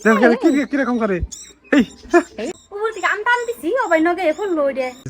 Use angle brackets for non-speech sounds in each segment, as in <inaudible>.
দেখো কীরকম করে?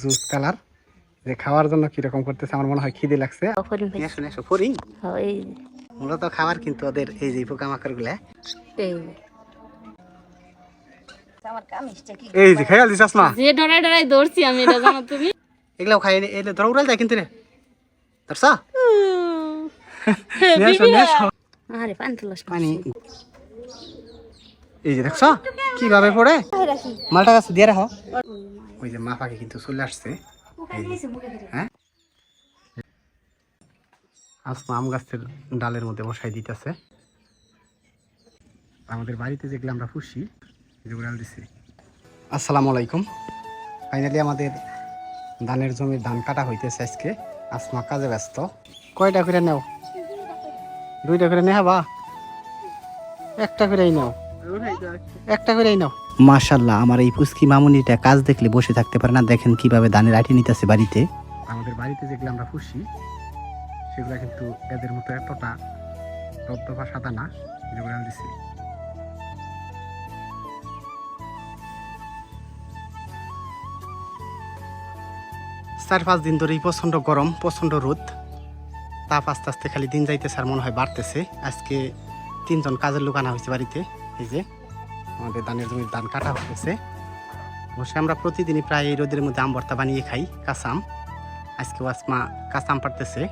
জুস কালার যে খাওয়ার জন্য কীরকম করতেছে আমার মনে হয় খিদে লাগছে। ফরিং মূলত খাবার কিন্তু ওদের এই যে পোকামাকড়গুলা। এই আমার কামিজটা কি এই যে খেয়াল দিছাস না? যে ডরাই ডরাই দৌড়ছি আমি এটা জানো তুমি? <laughs> এগুলাও খাই এলে ধরো উড়াল যায় কিন্তু রে। ধরছা। <laughs> আরে পান তুলস পানি। এই যে দেখছ? কীভাবে পড়ে? মালটা গাছ দিয়ে রাখো। ওই যে মা পাখি কিন্তু চলে আসছে। হ্যাঁ? আসমা আম গাছের ডালের মধ্যে বসাই দিতেছে। আমাদের বাড়িতে যেগুলো আমরা পুষি যেগুলো দিছি। আসসালামু আলাইকুম। ফাইনালি আমাদের ধানের জমির ধান কাটা হইতেছে আজকে। আসমা কাজে ব্যস্ত। কয়টা করে নেও? দুইটা করে নেহাবা একটা করেই নাও। একটা করেই নাও। মাশাল্লাহ আমার এই পুস্কি মামুনিটা কাজ দেখলে বসে থাকতে পারে না। দেখেন কীভাবে ধানের আঠি নিতেছে বাড়িতে। আমাদের বাড়িতে যেগুলো আমরা পুষি সেগুলো কিন্তু এদের মতো এতটা দপদপা সাদা না যেগুলো আমি দিছি। চার পাঁচ দিন ধরেই প্রচণ্ড গরম প্রচণ্ড রোদ। তাপ আস্তে আস্তে খালি দিন যাইতেছে আর মনে হয় বাড়তেছে। আজকে তিনজন কাজের লোক আনা হয়েছে বাড়িতে। এই যে আমাদের ধানের জমির ধান কাটা হয়েছে। অবশ্যই আমরা প্রতিদিনই প্রায় এই রোদের মধ্যে আম ভর্তা বানিয়ে খাই কাঁচা আম। আজকে আসমা কাঁচা আম পারতেছে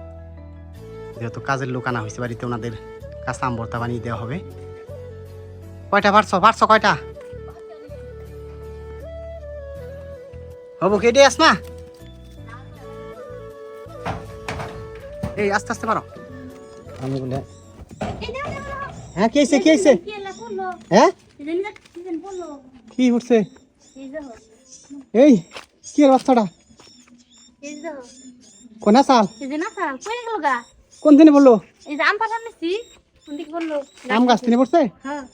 যেহেতু কাজের লোক আনা হয়েছে বাড়িতে ওনাদের কাঁচা আম ভর্তা বানিয়ে দেওয়া হবে। কয়টা পারছ? পারছ কয়টা? হব কেটে আসমা। এই আস্তে আস্তে পারো আমি বলে হ্যাঁ কি কি হ্যাঁ কি উঠছে এই কি এর বাচ্চাটা? কোনা সাল কোন দিনে বলল? আম গাছ তিনি পড়ছে? হ্যাঁ।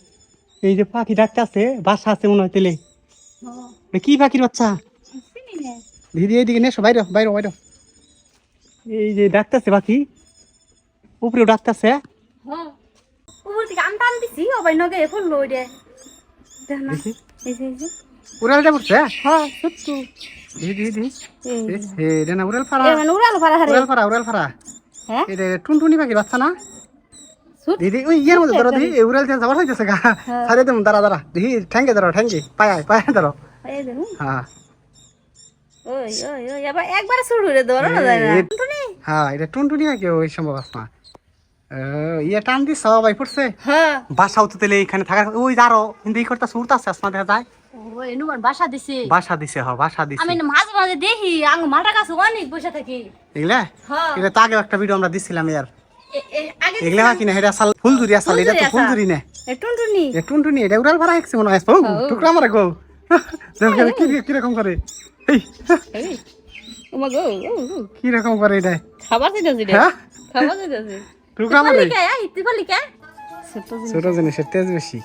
এই যে পাখি ডাকতে আছে বাসা আছে মনে হয় তেলে। হ্যাঁ। কি পাখির বাচ্চা? দিদি এইদিকে নেসো বাইরে বাইরে বাইরে। এই যে ডাকতেছে পাখি উপরেও ডাকতেছে হ্যাঁ উপর থেকে আম টান দিছি অবাই নগে ফুল লই দে দেখ না এই যে এই যে। উড়াল যা পড়ছে? হ্যাঁ সত্যি। না উড়াল হারে হ্যাঁ? টুনটুনি পাখির বাচ্চা না? দিদি ওই ইয়ের মধ্যে ধরো দিদি উড়াল দিয়ে যাবার হইতেছে গা। সারে দেবো দাঁড়া দাঁড়া। দিদি ঠ্যাঙ্গে ধরো ঠ্যাঙ্গে। পায় পায় ধরো। এই দেখুন হ্যাঁ। ওই ওই ওই এবার একবার শুরু রে ধরো না যায় না। এই- টুনি হ্যাঁ এটা টুনটুনি নাকি ওই সম্ভব আসমা ইয়ে টান দিস সবাই পড়ছে হ্যাঁ। বাসাও তো এখানে থাকার ওই যারো কিন্তু এই করতে উড়তাছে আসমা দেখা যায়। ওই নুমান বাসা দিছে। বাসা দিছে হ বাসা দিছে। আমি মাঝে মাঝে দেখি আঙ্গ মালটা কাছে অনেক বসে থাকি। এগুলা? হ্যাঁ। এটা তো আগে একটা ভিডিও আমরা দিছিলাম ইয়ার। এ- এ- এগুলা কি না এটা আসাল ফুলদুরি আসাল এটা তো ফুলঝুরি না। এ টুনটুনি। এ টুনটুনি এটা উড়াল ভাড়া হেঁকছে মনে হয় টুকরা মারা গো। দেখো কি কীরকম করে। এই। ওমা গো করে এটা? খাবার খাবার দিতেছি। টুকরা মারে লিখা আই তুই বলি কে ছোট ছোট জিনিসের তেজ বেশি।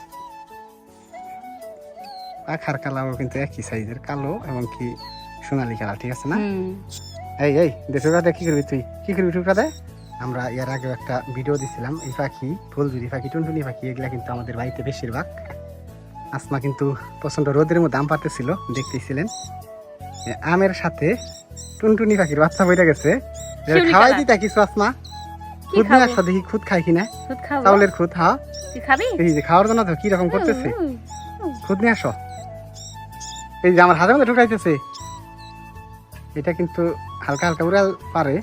আখার কালারও কিন্তু একই সাইজের কালো এবং কি সোনালি কালার ঠিক আছে না? এই এই দেশুরা কি করবি তুই? কি করবি টুকরা আমরা এর আগে একটা ভিডিও দিছিলাম এই পাখি ফুলজুরি পাখি টুনটুনি পাখি এগুলা কিন্তু আমাদের বাড়িতে বেশিরভাগ। আসমা কিন্তু প্রচণ্ড রোদের মধ্যে আম পাতেছিল দেখতেছিলেন? আমের সাথে টুনটুনি পাখির বাচ্চা বইটা গেছে। খাওয়াই দিতা কিছু আসমা? খুদ নিয়ে আসো দেখি খুদ খাই কিনা। চাউলের খুদ হা? খাবি? এই যে খাওয়ার জন্য তো কি রকম করতেছে? খুদ নিয়ে আসো। এই যে আমার হাতের মধ্যে ঢুকাইতেছে। এটা কিন্তু হালকা হালকা উড়াল পারে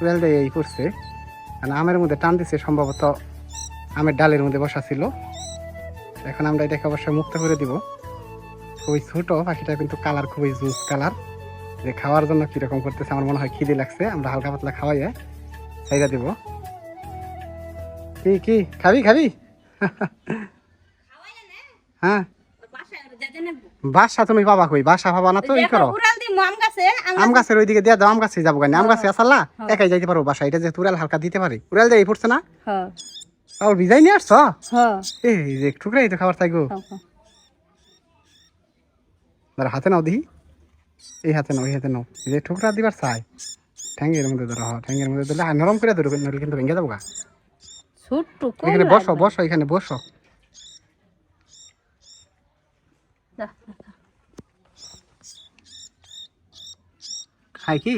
উড়াল দিয়ে এই করছে। মানে আমের মধ্যে টান দিছে সম্ভবত আমের ডালের মধ্যে বসা ছিল। এখন আমরা এটাকে অবশ্যই মুক্ত করে দিব। খুবই ছোট পাখিটা কিন্তু কালার খুবই জুস কালার। যে খাওয়ার জন্য কীরকম করতেছে আমার মনে হয় খিদে লাগছে। আমরা হালকা পাতলা খাওয়াইয়ে চাইরা দিব। কি কি? খাবি খাবি? হ্যাঁ। বাসা তুমি পাবা কই? বাসা পাবা না তো ই করো। আম গাছে আম আম গাছের ওইদিকে দিয়া দাও আম গাছে যাব কেন? আম গাছে আসাল্লা? একাই যাইতে পারো বাসা এটা উড়াল হালকা দিতে পারে। উড়াল যাই পড়ছে না? হ্যাঁ। আর ভিজাই নিয়ে আসছ? হ্যাঁ। এই যে টুকরাই তো খাবার থাকব। ধরো হাতে নাও দিহি এই হাতে নাও এই হাতে নাও। এই যে ঠুকরা দিবার চাই। ঠ্যাঙ্গের মধ্যে ধরো হ্যাঁ ঠ্যাঙ্গের মধ্যে ধরলে নরম করে ধরো নইলে কিন্তু ভেঙে যাব গা। ছোট্ট এখানে বসো বসো এখানে বসো। খায় কি?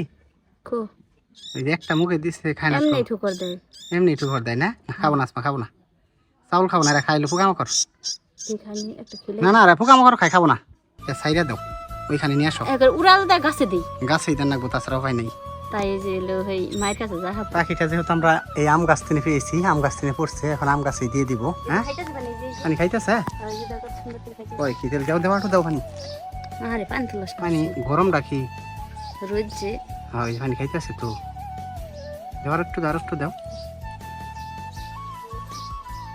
যে একটা মুখে দিচ্ছে খায় না। এমনি ঠুকর দেয়। এমনি ঘর দেয় না? খাব না আসমা খাব না। চাউল খাব না রে খাইলে কর না না রে ফুকামো কর খাই খাব না। এ সাইরা দাও ওইখানে নিয়ে আসো। উড়াল গাছে দিই। গাছেই দেন নাকবো তাছাড়া উপায় নেই। তাই যে এই মায়ের কাছে যা পাখিটা যেহেতু আমরা এই আম গাছ থেকে পেয়েছি আম গাছ থেকে পড়ছে এখন আম গাছেই দিয়ে দিব হ্যাঁ? পানি খাইতেছে? যে ওই কি তেল যাও দেওয়া দাও পানি। আরে পানি পানি গরম রাখি। রোজ যে হ্যাঁ ওই পানি খাইতেছে তো। দেওয়ার একটু দাও একটু দাও।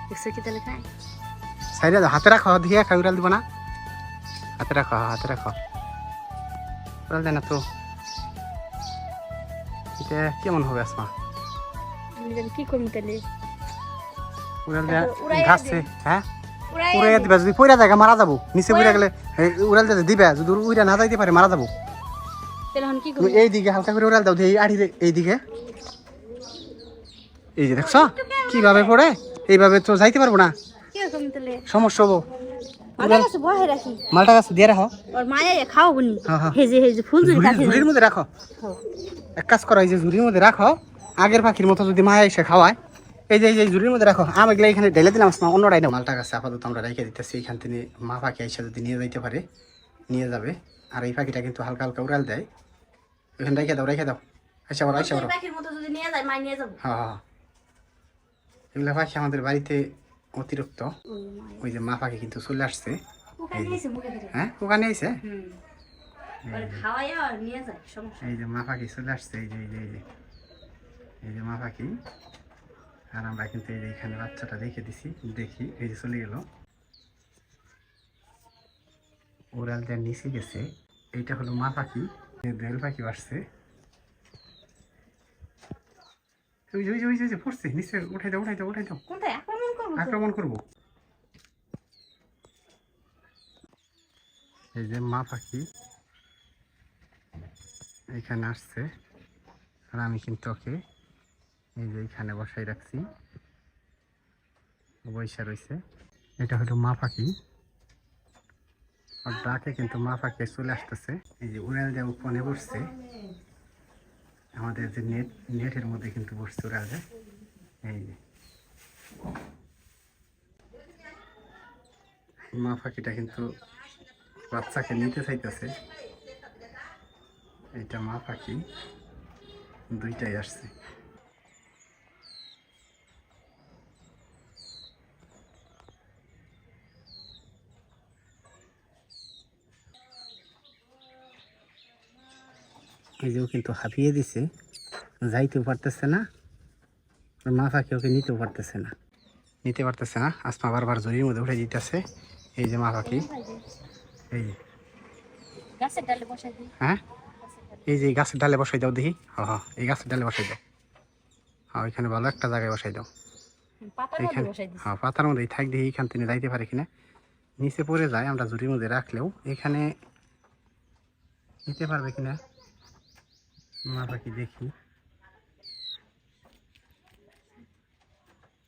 দেখছ কি তাহলে সাইডে দাও হাতে রাখো দিয়ে খাই উড়াল দিব না। হাতে রাখো হাতে রাখো। উড়াল দেয় না তো। এটা কেমন হবে আসমা? কি করব তাহলে? ঘাসছে হ্যাঁ? উড়াইয়া দিবা যদি পইরা জায়গা মারা যাব। নিচে পইরা গেলে উড়াল দিবা যদি উড়া না যাইতে পারে মারা যাব। এই দিকে হালকা করে উড়াল দাও দিয়ে এই আড়ি এই দিকে এই যে দেখছ? কীভাবে পড়ে? এইভাবে তো যাইতে পারব না। সমস্যা হব। মালটা গাছ দিয়ে রাখো। ওর মায়া খাও বনি। হ্যাঁ, হ্যাঁ। হেজে হেজে ফুল জুড়ি কাছে ঝুড়ির মধ্যে রাখো। এক কাজ করো এই যে ঝুড়ির মধ্যে রাখো। আগের পাখির মতো যদি মায়া এসে খাওয়ায় এই যে এই যে ঝুড়ির মধ্যে রাখো। আমি এগুলো এখানে ঢেলে দিলাম আসমা অন্যটাই না মালটা গাছে আপাতত আমরা রেখে দিতেছি এখান থেকে মা পাখি এসে যদি নিয়ে যাইতে পারে নিয়ে যাবে। আর এই পাখিটা কিন্তু হালকা হালকা উড়াল দেয়। এখানে রেখে দাও রেখে দাও। আচ্ছা বড় আচ্ছা যাব। হ্যাঁ হ্যাঁ। এগুলো পাখি আমাদের বাড়িতে অতিরিক্ত। ওই যে মা পাখি কিন্তু চলে আসছে। হ্যাঁ ওখানে সমস্যা এই যে মা পাখি চলে আসছে এই যে এই যে এই যে। এই যে মা পাখি আর আমরা কিন্তু এই যে এখানে বাচ্চাটা রেখে দিছি দেখি এই যে চলে গেল। ওরাল যা নিচে গেছে এইটা হলো মা পাখি দোয়েল পাখি আসছে। ওই যে ওই যে ওই যে, পড়ছে নিচে উঠাই দাও উঠাই দাও উঠাই দাও। কোনটায়? আক্রমণ করব। এই যে মা পাখি এখানে আসছে, আর আমি কিন্তু ওকে এই যে এখানে বসাই রাখছি। বৈশা রয়েছে এটা হলো মা পাখি। আর ডাকে কিন্তু মা পাখি চলে আসতেছে। এই যে উড়াল দিয়ে উপনে বসছে। আমাদের যে নেট, নেটের মধ্যে কিন্তু বসছে উড়াল এই যে। মা পাখিটা কিন্তু বাচ্চাকে নিতে চাইতেছে। এটা মা পাখি। দুইটাই আসছে। এই যে ও কিন্তু হাঁপিয়ে দিছে। যাইতেও পারতেছে না। মা পাখি ওকে নিতেও পারতেছে না। নিতে পারতেছে না। আসমা বারবার জরির মধ্যে উঠে দিতেছে। এই যে মা পাখি এই যে। গাছের ডালে বসাই হ্যাঁ? এই যে গাছের ডালে বসাই দাও দেখি। হ্যাঁ হ্যাঁ এই গাছের ডালে বসাই দাও। হ্যাঁ ওইখানে ভালো একটা জায়গায় বসাই দাও। এইখানে হ্যাঁ পাতার মধ্যেই থাক দেখি এইখান থেকে যাইতে পারে কিনা। নিচে পড়ে যায় আমরা জুড়ির মধ্যে রাখলেও এখানে নিতে পারবে কিনা? মা পাখি দেখি।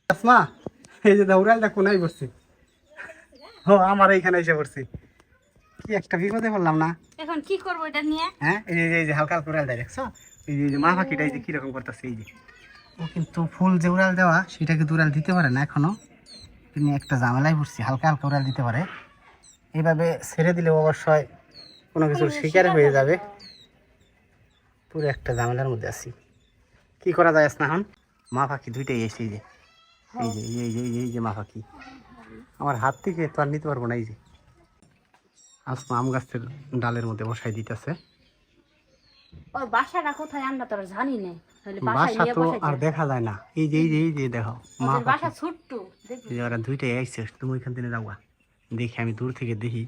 আসমা এই যে দৌড়ালটা কোনায় বসছে? ও আমার এইখানে এসে পড়ছে। কি একটা বিপদে পড়লাম না? এখন কি করব এটা নিয়ে? হ্যাঁ এই যে এই যে হালকা হালকা উড়াল দেয় দেখছ? এই যে- মা পাখিটা এই যে কীরকম করতেছে এই যে। ও কিন্তু ফুল যে উড়াল দেওয়া সেটাকে উড়াল দিতে পারে না এখনও। তিনি একটা ঝামেলায় পড়ছি হালকা হালকা উড়াল দিতে পারে। এইভাবে ছেড়ে দিলে অবশ্যই কোনো কিছুর শিকার হয়ে যাবে। পুরো একটা ঝামেলার মধ্যে আছি। কি করা যায় স্নাহন মা পাখি দুইটাই এসে এই যে এই যে এই যে এই যে এই যে মা পাখি। আমার হাত থেকে তো আর নিতে পারব না এই যে। আসমা আম গাছের ডালের মধ্যে বসাই দিতেছে। ওর বাসাটা কোথায় আমরা তো আর জানি না। বাসা তো আর দেখা যায় না। এই যে এই যে এই যে দেখো মা বাসা ছোট্ট এই যে ওরা দুইটাই আইছে তুমি ওইখান থেকে যাওয়া। দেখি আমি দূর থেকে দেখি।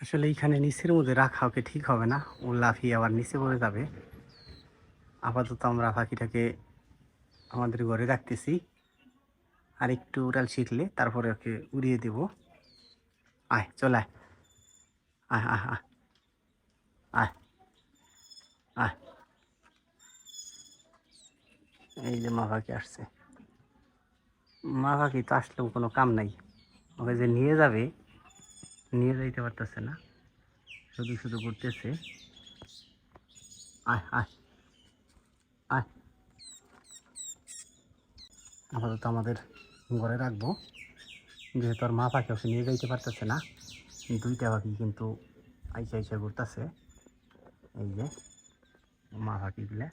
আসলে এইখানে নিচের মধ্যে রাখা ওকে ঠিক হবে না। ও লাফিয়ে আবার নিচে পড়ে যাবে। আপাতত আমরা পাখিটাকে আমাদের ঘরে রাখতেছি। আর একটু উড়াল শিখলে তারপরে ওকে উড়িয়ে দেব। আয়, চলে আয়। আয় আয় আয়। আয় আয়। এই যে মা পাখি আসছে। মা পাখি তো আসলেও কোনো কাম নাই। ওকে যে নিয়ে যাবে নিয়ে যাইতে পারতেছে না। শুধু শুধু করতেছে আয় আয় আয়। আপাতত আমাদের ঘরে রাখব। যেহেতু আর মা পাখি ওকে নিয়ে যাইতে পারতেছে না দুইটা পাখি কিন্তু আইসা আইসা ঘুরতেছে। এই যে মা পাখিগুলো।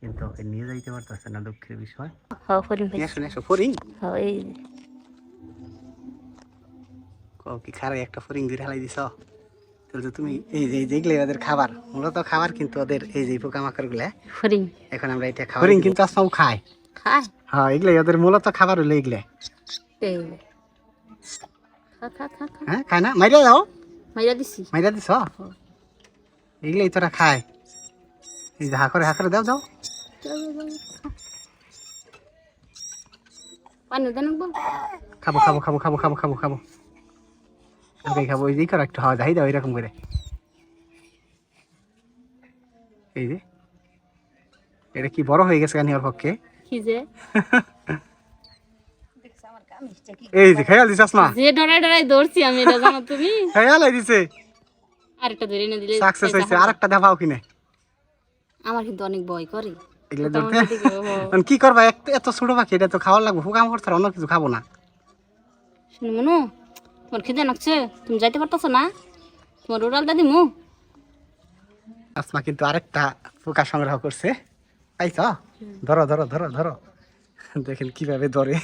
কিন্তু ওকে নিয়ে যাইতে পারতেছে না দুঃখের বিষয়। হ্যাঁ ফরিং কি খারে একটা ফরিং দিয়ে ঢালাই দিছ? তাহলে তো তুমি এই যে যেগুলো ওদের খাবার। মূলত খাবার কিন্তু ওদের এই যে পোকামাকড়গুলা। ফরিং এখন আমরা এটা খাবার ফরিং কিন্তু আসমাও খায়। খায়? হ্যাঁ এগুলো ওদের মূলত খাবার হলো এগুলো এই খা খা খা খা। হ্যাঁ খায় না? মাইরা যাও মাইরা দিছি। মাইরা দিছ? এগুলোই তোরা খায়। এই যে হা করে হা করে দাও দাও। বল খাব খাব খাব খাব খাব খাব খাব। ওকে খাব ওই যে করো একটু হাওয়া যাই দাও এরকম করে। এই যে এটা কি বড় হয়ে গেছে কানি ওর পক্ষে? কি যে? এই যে খেয়াল দিছাস না? যে ডরাই ডরাই দৌড়ছি আমি এটা জানো তুমি? খেয়াল হয়ে দিছে আরেকটা ধরে এনে দিলে সাকসেস হয়েছে আর একটা দেখাও কিনে। আমার কিন্তু অনেক ভয় করে। এগুলো ধরতে? দেখি, কি করবা এত ছোট পাখি এটা তো খাওয়ার লাগবে হুকাম করতে অন্য কিছু খাব না। শুনি মনু তোমার খেতে নাকছে তুমি যাইতে পারতেছো না? তোমার উড়ালটা দিমু আসমা কিন্তু আরেকটা পোকা সংগ্রহ করছে। পাইছ ধরো ধরো ধরো ধরো। দেখেন কীভাবে ধরে।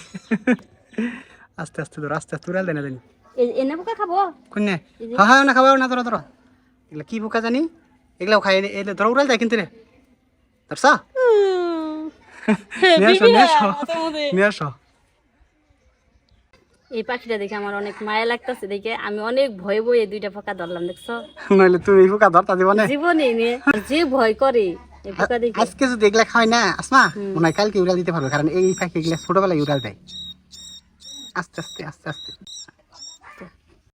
আস্তে আস্তে ধরো আস্তে আস্তে উড়াল দেন দেন। এনে পোকা খাব? কোনে? হ্যাঁ হ্যাঁ না খাওয়াও না ধরো ধরো। এগুলো কি পোকা জানি? এগুলো খাই এলে ধরো উড়াল দেয় কিন্তু রে। ধরছ? নিয়ে আসো নিয়ে আসো। নিয়ে আসো। এই পাখিটা দেখে আমার অনেক মায়া লাগতেছে দেখে। আমি অনেক ভয় বয়ে দুইটা পোকা ধরলাম দেখছ? নইলে তুমি এই পোকা ধরতা দিব না। জীবনে নিয়ে যে ভয় করে এই পোকা দেখে। আজকে যদি এগুলা খাওয়াই না আসমা মনে হয় কালকে উড়াল দিতে পারবে কারণ এই পাখি এগুলা ছোটবেলায় উড়াল দেয়। আস্তে আস্তে আস্তে আস্তে।